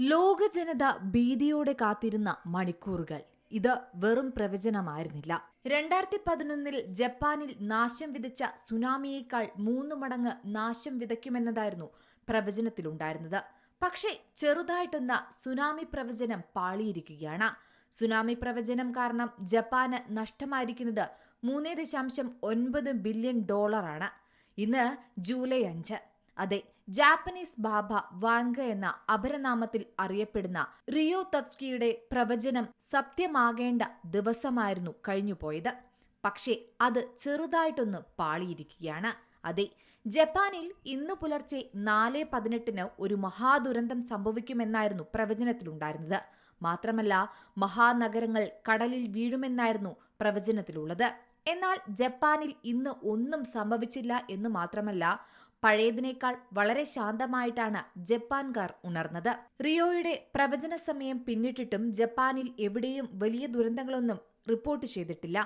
ലോക ജനത ഭീതിയോടെ കാത്തിരുന്ന മണിക്കൂറുകൾ. ഇത് വെറും പ്രവചനമായിരുന്നില്ല. രണ്ടായിരത്തി പതിനൊന്നിൽ ജപ്പാനിൽ നാശം വിതച്ച സുനാമിയേക്കാൾ മൂന്ന് മടങ്ങ് നാശം വിതയ്ക്കുമെന്നതായിരുന്നു പ്രവചനത്തിലുണ്ടായിരുന്നത്. പക്ഷേ ചെറുതായിട്ടൊന്ന സുനാമി പ്രവചനം പാളിയിരിക്കുകയാണ്. സുനാമി പ്രവചനം കാരണം ജപ്പാന് നഷ്ടമായിരിക്കുന്നത് മൂന്ന് ദശാംശം ഒൻപത് ബില്യൺ ഡോളറാണ്. ഇന്ന് ജൂലൈ അഞ്ച്. അതെ ജാപ്പനീസ് ബാബ വാൻഗ എന്ന അപരനാമത്തിൽ അറിയപ്പെടുന്ന റിയോ തത്സ്കിയുടെ പ്രവചനം സത്യമാകേണ്ട ദിവസമായിരുന്നു കഴിഞ്ഞുപോയത്. പക്ഷേ അത് ചെറുതായിട്ടൊന്ന് പാളിയിരിക്കുകയാണ്. അതെ ജപ്പാനിൽ ഇന്ന് പുലർച്ചെ നാല് പതിനെട്ടിന് ഒരു മഹാദുരന്തം സംഭവിക്കുമെന്നായിരുന്നു പ്രവചനത്തിലുണ്ടായിരുന്നത്. മാത്രമല്ല മഹാനഗരങ്ങൾ കടലിൽ വീഴുമെന്നായിരുന്നു പ്രവചനത്തിലുള്ളത്. എന്നാൽ ജപ്പാനിൽ ഇന്ന് ഒന്നും സംഭവിച്ചില്ല എന്ന് മാത്രമല്ല പഴയതിനേക്കാൾ വളരെ ശാന്തമായിട്ടാണ് ജപ്പാൻകാർ ഉണർന്നത്. റിയോയുടെ പ്രവചന സമയം പിന്നിട്ടിട്ടും ജപ്പാനിൽ എവിടെയും വലിയ ദുരന്തങ്ങളൊന്നും റിപ്പോർട്ട് ചെയ്തിട്ടില്ല.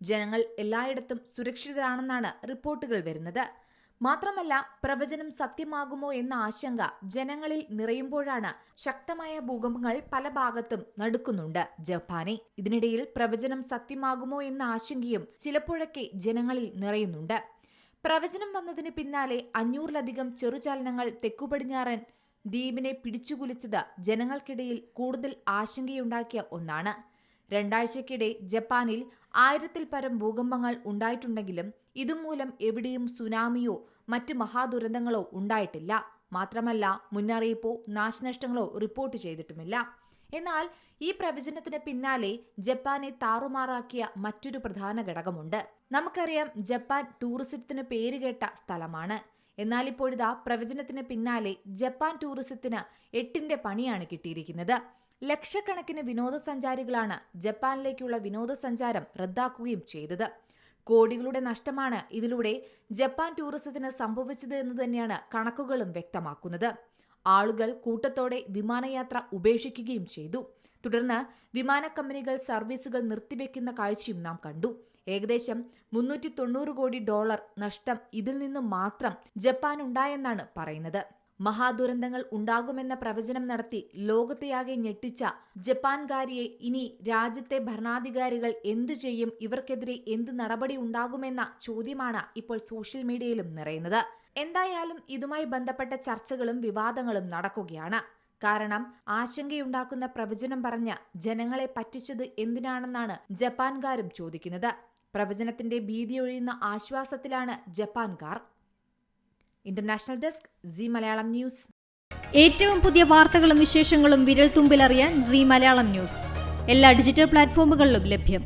ജനങ്ങൾ എല്ലായിടത്തും സുരക്ഷിതരാണെന്നാണ് റിപ്പോർട്ടുകൾ വരുന്നത്. മാത്രമല്ല പ്രവചനം സത്യമാകുമോ എന്ന ആശങ്ക ജനങ്ങളിൽ നിറയുമ്പോഴാണ് ശക്തമായ ഭൂകമ്പങ്ങൾ പല ഭാഗത്തും നടക്കുന്നുണ്ട് ജപ്പാനെ. ഇതിനിടയിൽ പ്രവചനം സത്യമാകുമോ എന്ന ആശങ്കയും ചിലപ്പോഴൊക്കെ ജനങ്ങളിൽ നിറയുന്നുണ്ട്. പ്രവചനം വന്നതിന് പിന്നാലെ അഞ്ഞൂറിലധികം ചെറുചലനങ്ങൾ തെക്കുപടിഞ്ഞാറൻ ദ്വീപിനെ പിടിച്ചുകുലിച്ചത് ജനങ്ങൾക്കിടയിൽ കൂടുതൽ ആശങ്കയുണ്ടാക്കിയ ഒന്നാണ്. രണ്ടാഴ്ചക്കിടെ ജപ്പാനിൽ ആയിരത്തിൽ പരം ഭൂകമ്പങ്ങൾ ഉണ്ടായിട്ടുണ്ടെങ്കിലും ഇതുമൂലം എവിടെയും സുനാമിയോ മറ്റ് മഹാദുരന്തങ്ങളോ ഉണ്ടായിട്ടില്ല. മാത്രമല്ല മുന്നറിയിപ്പോ നാശനഷ്ടങ്ങളോ റിപ്പോർട്ട് ചെയ്തിട്ടുമില്ല. എന്നാൽ ഈ പ്രവചനത്തിന് പിന്നാലെ ജപ്പാനെ താറുമാറാക്കിയ മറ്റൊരു പ്രധാന ഘടകമുണ്ട്. നമുക്കറിയാം ജപ്പാൻ ടൂറിസത്തിന് പേരുകേട്ട സ്ഥലമാണ്. എന്നാൽ ഇപ്പോഴിതാ പ്രവചനത്തിന് പിന്നാലെ ജപ്പാൻ ടൂറിസത്തിന് എട്ടിന്റെ പണിയാണ് കിട്ടിയിരിക്കുന്നത്. ലക്ഷക്കണക്കിന് വിനോദസഞ്ചാരികളാണ് ജപ്പാനിലേക്കുള്ള വിനോദസഞ്ചാരം റദ്ദാക്കുകയും ചെയ്തത്. കോടികളുടെ നഷ്ടമാണ് ഇതിലൂടെ ജപ്പാൻ ടൂറിസത്തിന് സംഭവിച്ചത് എന്ന് തന്നെയാണ് കണക്കുകളും വ്യക്തമാക്കുന്നത്. ആളുകൾ കൂട്ടത്തോടെ വിമാനയാത്ര ഉപേക്ഷിക്കുകയും ചെയ്തു. തുടർന്ന് വിമാന കമ്പനികൾ സർവീസുകൾ നിർത്തിവെക്കുന്ന കാഴ്ചയും നാം കണ്ടു. ഏകദേശം മുന്നൂറ്റി തൊണ്ണൂറ് കോടി ഡോളർ നഷ്ടം ഇതിൽ നിന്നും മാത്രം ജപ്പാൻ ഉണ്ടായെന്നാണ് പറയുന്നത്. മഹാദുരന്തങ്ങൾ ഉണ്ടാകുമെന്ന പ്രവചനം നടത്തി ലോകത്തെയാകെ ഞെട്ടിച്ച ജപ്പാൻകാരിയെ ഇനി രാജ്യത്തെ ഭരണാധികാരികൾ എന്തു ചെയ്യും? ഇവർക്കെതിരെ എന്ത് നടപടി ഉണ്ടാകുമെന്ന ചോദ്യമാണ് ഇപ്പോൾ സോഷ്യൽ മീഡിയയിലും നിറയുന്നത്. എന്തായാലും ഇതുമായി ബന്ധപ്പെട്ട ചർച്ചകളും വിവാദങ്ങളും നടക്കുകയാണ്. കാരണം ആശങ്കയുണ്ടാക്കുന്ന പ്രവചനം പറഞ്ഞ ജനങ്ങളെ പറ്റിച്ചത് എന്തിനാണെന്നാണ് ജപ്പാൻകാരും ചോദിക്കുന്നത്. പ്രവചനത്തിന്റെ ഭീതിയൊഴിയുന്ന ആശ്വാസത്തിലാണ് ജപ്പാൻകാർ international desk C Malayalam news ഏറ്റവും പുതിയ വാർത്തകളും വിശേഷങ്ങളും വിരൽ തുമ്പിലറിയാൻ സി മലയാളം ന്യൂസ് എല്ലാ ഡിജിറ്റൽ പ്ലാറ്റ്ഫോമുകളിലും ലഭ്യം.